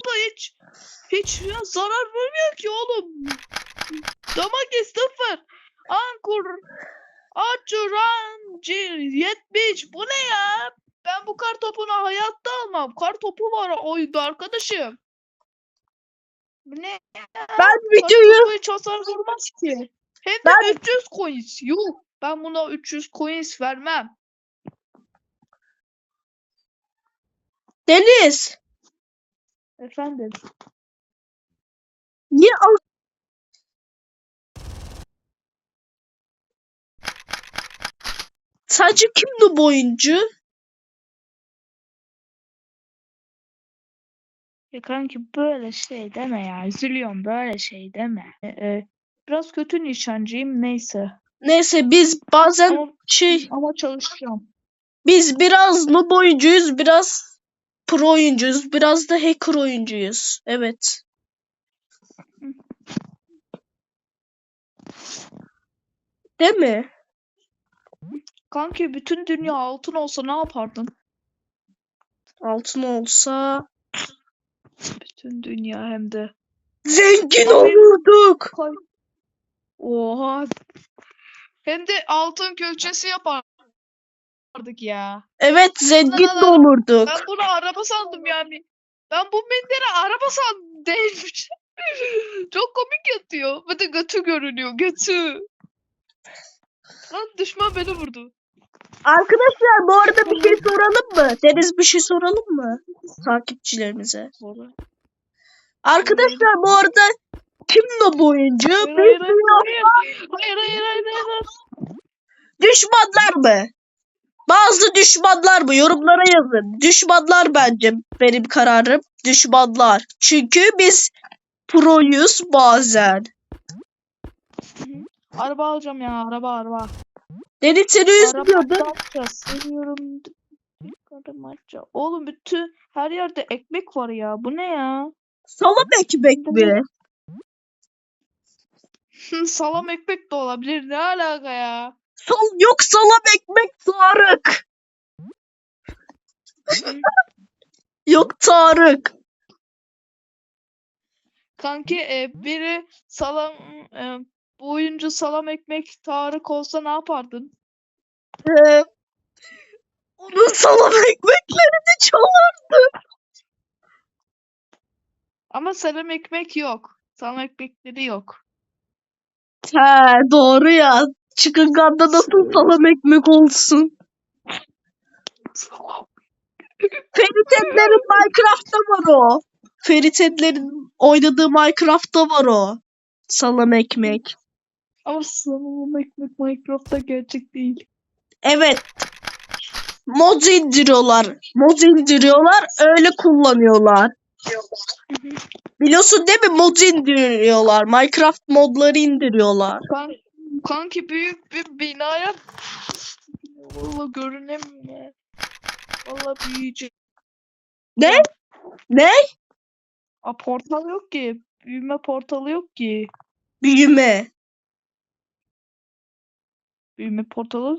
da hiç hiç zarar vermiyor ki oğlum. Damage sıfır. Ankur. Açurancı 70. Bu ne ya? Ben bu kar topunu hayatta almam. Kar topu var oyunda arkadaşım. Bu ne ya? Ben Kar videoyu hiç hasar vurmaz ki. Hem de Ben- 300 coins. Yuh. Ben buna 300 coins vermem. Deniz. Efendim. Niye al Sadece kimdi bu oyuncu? Ya kanki böyle şey deme ya. Üzülüyorum böyle şey deme. Ee, e, biraz kötü nişancıyım neyse. Neyse biz bazen Ama, şey ama çalışacağım. biz biraz noob oyuncuyuz, biraz pro oyuncuyuz, biraz da hacker oyuncuyuz. Evet. Değil mi? Kanki bütün dünya altın olsa ne yapardın? Altın olsa Bütün dünya hem de. zengin benim- olurduk. Oha. Hem de altın külçesi yapardık ya. Evet, zengin de olurduk. Ben bunu araba sandım yani. Ben bu minderi araba sandım değilmiş. Çok komik yatıyor. Ve de götü görünüyor. Götü. Lan düşman beni vurdu. Arkadaşlar bu arada bir şey soralım mı? Deniz bir şey soralım mı? Takipçilerimize. Arkadaşlar bu arada kim de bu oyuncu? Hayır hayır. Hayır hayır hayır hayır. hayır. Düşmanlar mı? Bazı düşmanlar mı? Yorumlara yazın. Düşmanlar bence benim kararım. Düşmanlar. Çünkü biz proyuz bazen. Araba alacağım ya araba araba. Deniz seni üzmüyordu. Seviyorum. Oğlum bütün her yerde ekmek var ya. Bu ne ya? Salam ekmek mi? Salam ekmek de olabilir. Ne alaka ya? Sol yok salam ekmek Tarık. yok Tarık. Kanki e, biri salam e, bu oyuncu salam ekmek Tarık olsa ne yapardın? Ee, onun salam ekmeklerini çalar. Ama salam ekmek yok. Salam ekmekleri yok. He doğru ya. Çıkınganda nasıl salam ekmek olsun? Ferit Edler'in Minecraft'ta var o. Ferit Edler'in oynadığı Minecraft'ta var o. Salam ekmek. Ama salam ekmek Minecraft'ta gerçek değil. Evet. Mod indiriyorlar. Mod indiriyorlar. Öyle kullanıyorlar. Biliyorsun değil mi? Mod indiriyorlar. Minecraft modları indiriyorlar. Kan, kanki büyük bir binaya Valla görünemiyor. Valla büyüyecek. Ne? Ne? A portal yok ki. Büyüme portalı yok ki. Büyüme. Büyüme portalı.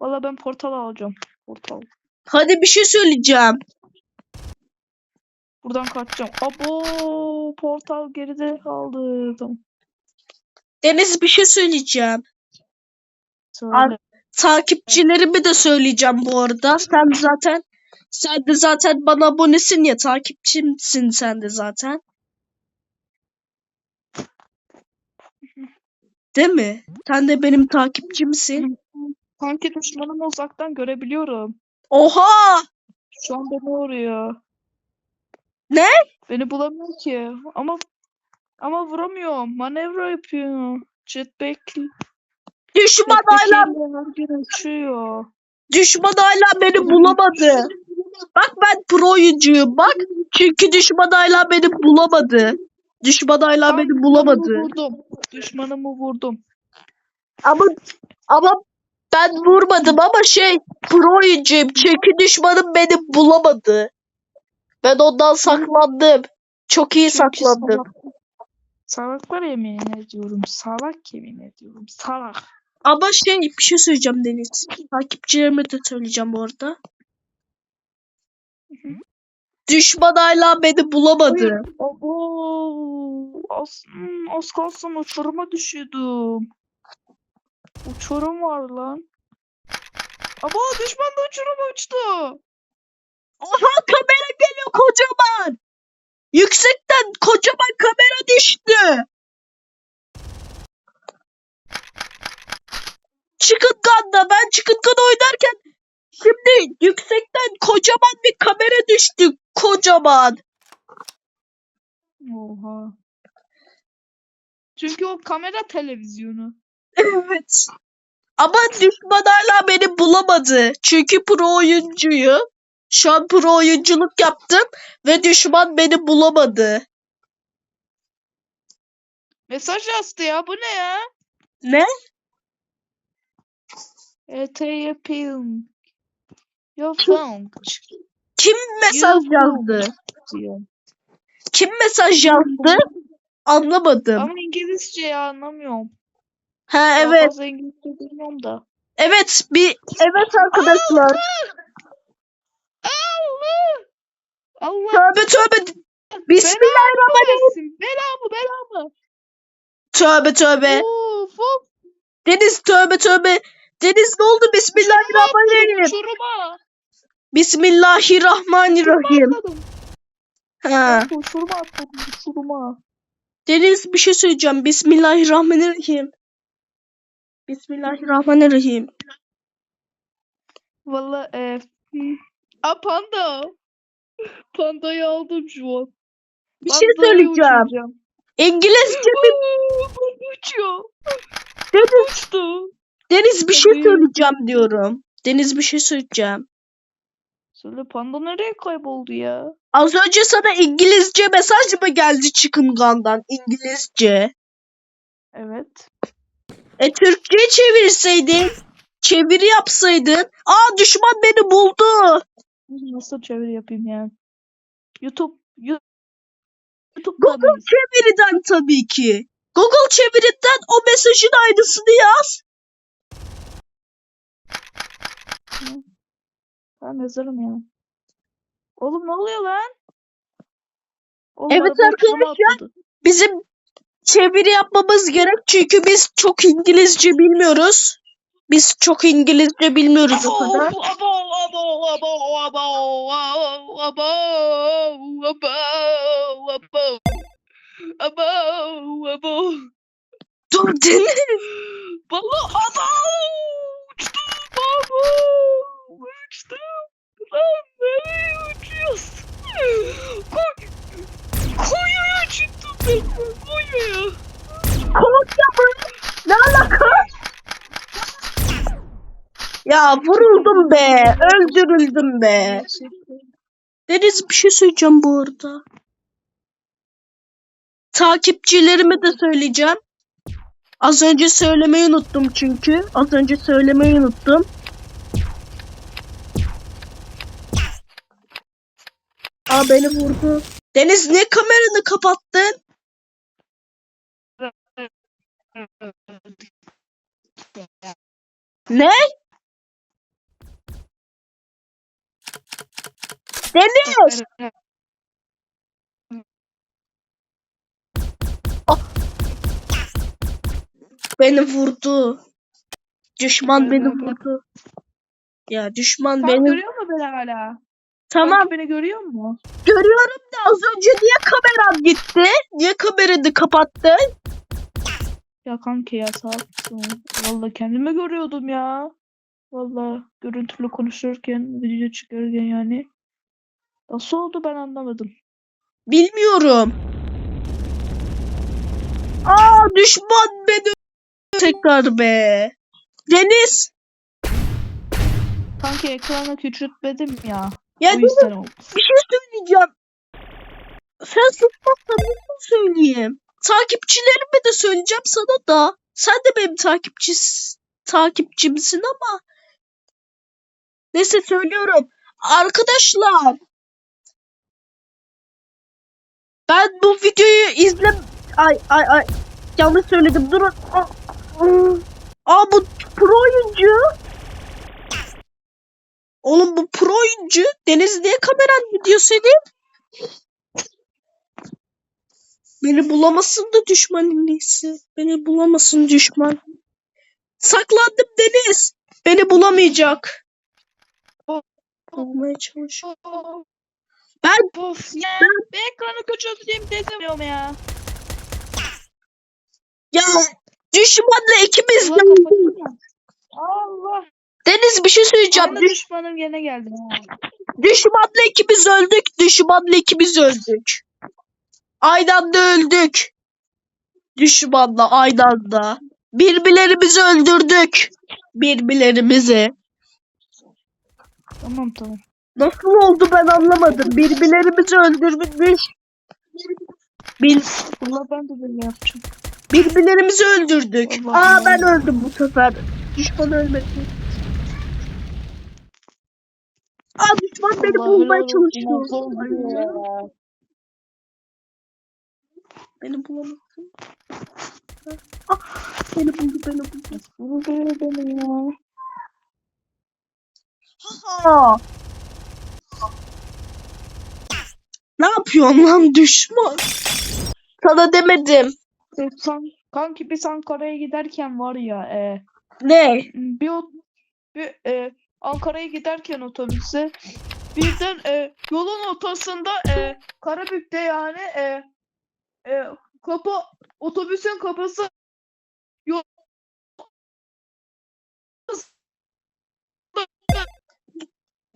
Valla ben portal alacağım. Portal. Hadi bir şey söyleyeceğim. Buradan kaçacağım. Abo portal geride kaldı. Tamam. Deniz bir şey söyleyeceğim. Söyle. Takipçilerimi de söyleyeceğim bu arada. Sen zaten sen de zaten bana abonesin ya takipçimsin sen de zaten. Değil mi? Sen de benim takipçimsin. Kanki düşmanımı uzaktan görebiliyorum. Oha! Şu an beni vuruyor. Ne? Beni bulamıyor ki. Ama ama vuramıyorum. Manevra yapıyor. Jetpack. Düşman hala uçuyor. düşman hala beni bulamadı. Bak ben pro oyuncuyum bak. Çünkü düşman hala beni bulamadı. Düşman hala Ben beni bulamadı. vurdum. Düşmanımı vurdum. Ama ama ben vurmadım ama şey pro oyuncuyum çünkü düşmanım beni bulamadı. Ben ondan saklandım. Çok iyi Çünkü saklandım. salak- Salaklar yemin ediyorum. Salak yemin ediyorum. Salak. Ama şey bir şey söyleyeceğim Deniz. Takipçilerime de söyleyeceğim bu arada. hı. düşman hala beni bulamadı. Abo. Az, hmm, az kalsın uçuruma düşüyordum. Uçurum var lan. Abo düşman da uçuruma uçtu. Aha kamera geliyor kocaman. Yüksekten kocaman kamera düştü. Chicken Gun'da ben Gun oynarken şimdi yüksekten kocaman bir kamera düştü. Kocaman. Oha. Çünkü o kamera televizyonu. Evet. Ama düşman hala beni bulamadı. Çünkü pro oyuncuyum. Şu an pro oyunculuk yaptım ve düşman beni bulamadı. Mesaj yazdı ya. Bu ne ya? Ne? ET yapayım. Your phone. Kim mesaj yazdı? diyor. Kim mesaj yazdı? Anlamadım. Ama İngilizce ya anlamıyorum. Ha evet. fazla İngilizce bilmiyorum da. Evet bir evet arkadaşlar. Allah! Allah Tövbe tövbe. Bismillahirrahmanirrahim. belamı belamı. Tövbe tövbe. Of of. Deniz tövbe tövbe. Deniz ne oldu? Bismillahirrahmanirrahim. Uçuruma. Bismillahirrahmanirrahim. Ha. Uçuruma atladım. Uçuruma. Deniz bir şey söyleyeceğim. Bismillahirrahmanirrahim. Bismillahirrahmanirrahim. Valla e. Aa panda. Pandayı aldım şu an. Bir şey Pandayı söyleyeceğim. uçuracağım. İngilizce bir Aa, Panda uçuyor. Deniz, Uçtu. Deniz bir şey Tabii. söyleyeceğim diyorum. Deniz bir şey söyleyeceğim. Söyle panda nereye kayboldu ya? Az önce sana İngilizce mesaj mı geldi Chicken Gun'dan? İngilizce. Evet. E Türkçe'ye çevirseydin. Çeviri yapsaydın. Aa düşman beni buldu. Nasıl çeviri yapayım ya? YouTube YouTube'da Google mıyız? çeviriden tabii ki. Google çeviriden o mesajın aynısını yaz. Ben yazarım ya. Oğlum ne oluyor lan? Oğlum Evet arkadaşlar. Bizim çeviri yapmamız gerek çünkü biz çok İngilizce bilmiyoruz. Biz çok İngilizce bilmiyoruz o kadar. abo, abo, abo, abo, abo, abo, abo, abo, abo, abo. Dur Deniz. Vallahi abo, uçtum, abo, uçtum. Lan nereye uçuyorsun? Koy, koyuya çıktım ben, koyuya. Konya Ya vuruldum be. Öldürüldüm be. Deniz bir şey söyleyeceğim bu arada. Takipçilerime de söyleyeceğim. Az önce söylemeyi unuttum çünkü. Az önce söylemeyi unuttum. Aa beni vurdu. Deniz niye kameranı kapattın? Ne? Deniz! Beni vurdu. Düşman beni vurdu. Ya düşman Sen beni... görüyor musun beni hala? Tamam Sanki beni görüyor mu? görüyorum da az önce niye kameram gitti? Niye kameranı kapattın? Ya kanki ya sağ olsun. Valla kendimi görüyordum ya. Valla görüntülü konuşurken, video çıkarırken yani. Nasıl oldu ben anlamadım. Bilmiyorum. Aa düşman beni tekrar be. Deniz. Kanki ekranı küçültmedim ya. Ya o yüzden oldu. bir şey söyleyeceğim. Sen susmazsan nasıl söyleyeyim? Takipçilerime de söyleyeceğim sana da. Sen de benim takipçis, takipçimsin ama. Neyse söylüyorum. Arkadaşlar. Ben bu videoyu izle... Ay ay ay. Yanlış söyledim. Durun. Aa, aa bu pro oyuncu. Oğlum bu pro oyuncu. Deniz niye kameran mı diyor senin? Beni bulamasın da düşmanın neyse. Beni bulamasın düşman. Saklandım Deniz. Beni bulamayacak. Bulmaya çalışıyorum. Ben Of ya. Bir ekranı küçülteyim demiyorum ya. ya düşmanla ikimiz de Allah. Deniz bir şey söyleyeceğim. Aynı Düş- düşmanım gene geldi. düşmanla ikimiz öldük. Düşmanla ikimiz öldük. Aynı anda öldük. Düşmanla aynı anda. Birbirlerimizi öldürdük. Birbirlerimizi. Tamam tamam. Nasıl oldu ben anlamadım. Birbirlerimizi öldürmüş. Bir, Allah ben de böyle yapacağım. birbirlerimizi öldürdük. Allah Aa Allah. ben öldüm bu sefer. Düşman ölmedi. Aa düşman beni Allah bulmaya çalışıyor. Beni bulamazsın. Ah, beni buldu beni buldu. Nasıl beni ya? Ha. Ne yapıyorsun lan düşman? Sana demedim. San, kanki biz Ankara'ya giderken var ya e, Ne? bir, bir e, Ankara'ya giderken otobüse birden e, yolun ortasında e, Karabük'te yani e, e, kapı otobüsün kapısı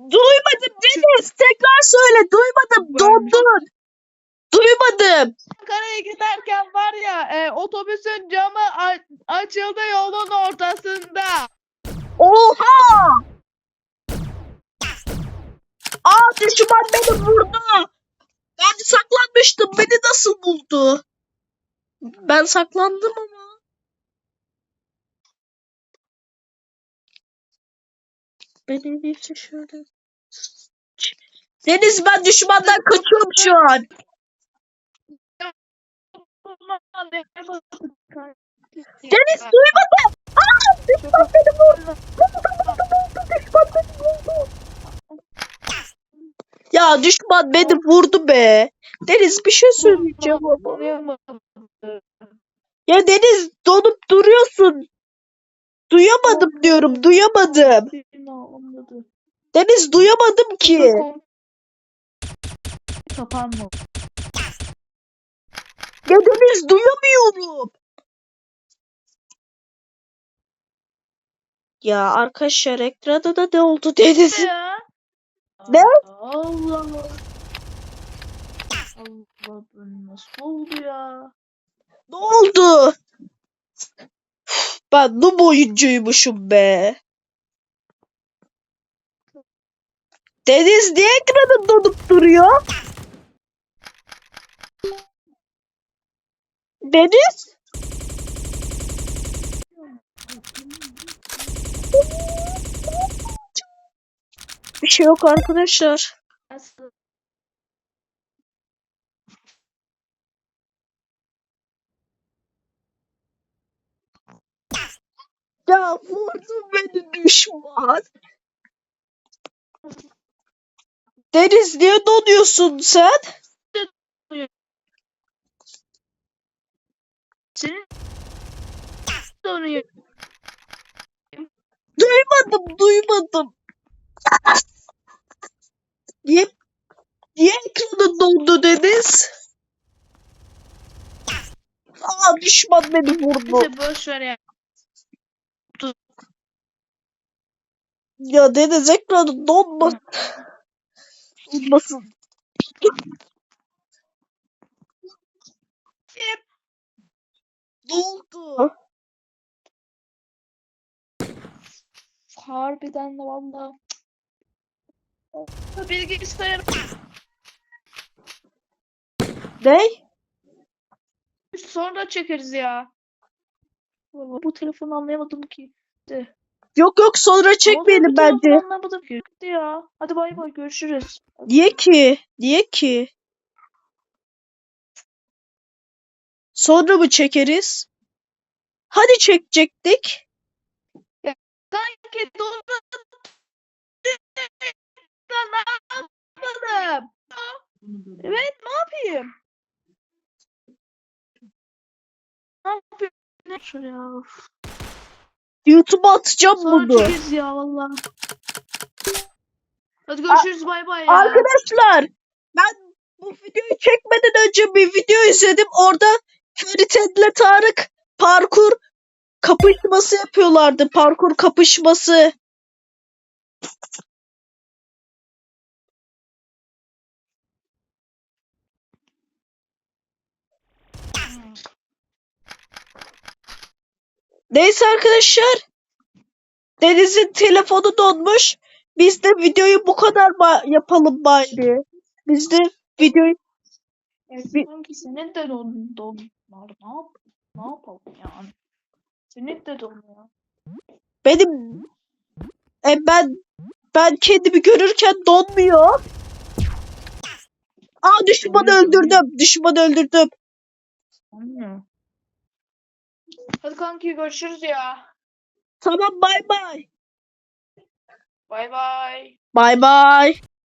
Duymadım Deniz. Tekrar söyle. Duymadım. Dondun. Duymadım. Ankara'ya giderken var ya e, otobüsün camı a- açıldı yolun ortasında. Oha! Aa düşman beni vurdu. Ben saklanmıştım. Beni nasıl buldu? Ben saklandım ama. Ben en iyisi. Deniz ben düşmandan kaçıyorum şu an. Deniz duymadım. Aa düşman beni vurdu. Düşman beni vurdu. Ya düşman beni vurdu be. Deniz bir şey söyleyeceğim. Ya Deniz donup duruyorsun. Duyamadım diyorum, duyamadım. Deniz duyamadım ki. Kapanma. Ya Deniz duyamıyorum. Ya arkadaşlar ekranda da ne oldu Deniz? Ne? Allah Allah. Allah nasıl oldu ya? Ne oldu? Ben noob oyuncuymuşum be. Deniz niye ekranın donup duruyor? Deniz? Bir şey yok arkadaşlar. Ya vurdu beni düşman. Deniz niye donuyorsun sen? Senin donuyor. Duymadım, duymadım. Niye, niye ekranın dondu Deniz? Aa düşman beni vurdu. Neyse boş ver ya. Ya Deniz ekranın donmasın. Donmasın. Ne oldu? Harbiden de valla. Bilgisayar Ne? sonra çekeriz ya. Vallahi bu telefonu anlayamadım ki. De. Yok yok sonra çekmeyelim bu telefonu bence. Anlamadım ki. De ya. Hadi bay bay görüşürüz. Niye ki? Niye ki? Sonra mı çekeriz? Hadi çekecektik. Kanki doğru. ne yapmadım? Evet ne yapayım? ya. YouTube'a atacağım Sonra bunu. çekeriz ya valla. Hadi görüşürüz bay bay ya. Arkadaşlar ben bu videoyu çekmeden önce bir video izledim. Orada Ferit Ed'le Tarık parkur kapışması yapıyorlardı. Parkur kapışması. Neyse arkadaşlar. Deniz'in telefonu donmuş. Biz de videoyu bu kadar yapalım bari. Biz de videoyu Bir- Sanki senin de don donlar. Ne yap ne yapalım yani? Senin de donuyor. benim e ben ben kendimi görürken donmuyor. Aa düşmanı öldürdüm. Düşmanı öldürdüm. Anne. Hadi kanki görüşürüz ya. Tamam bay bay. Bay bay. Bay bay.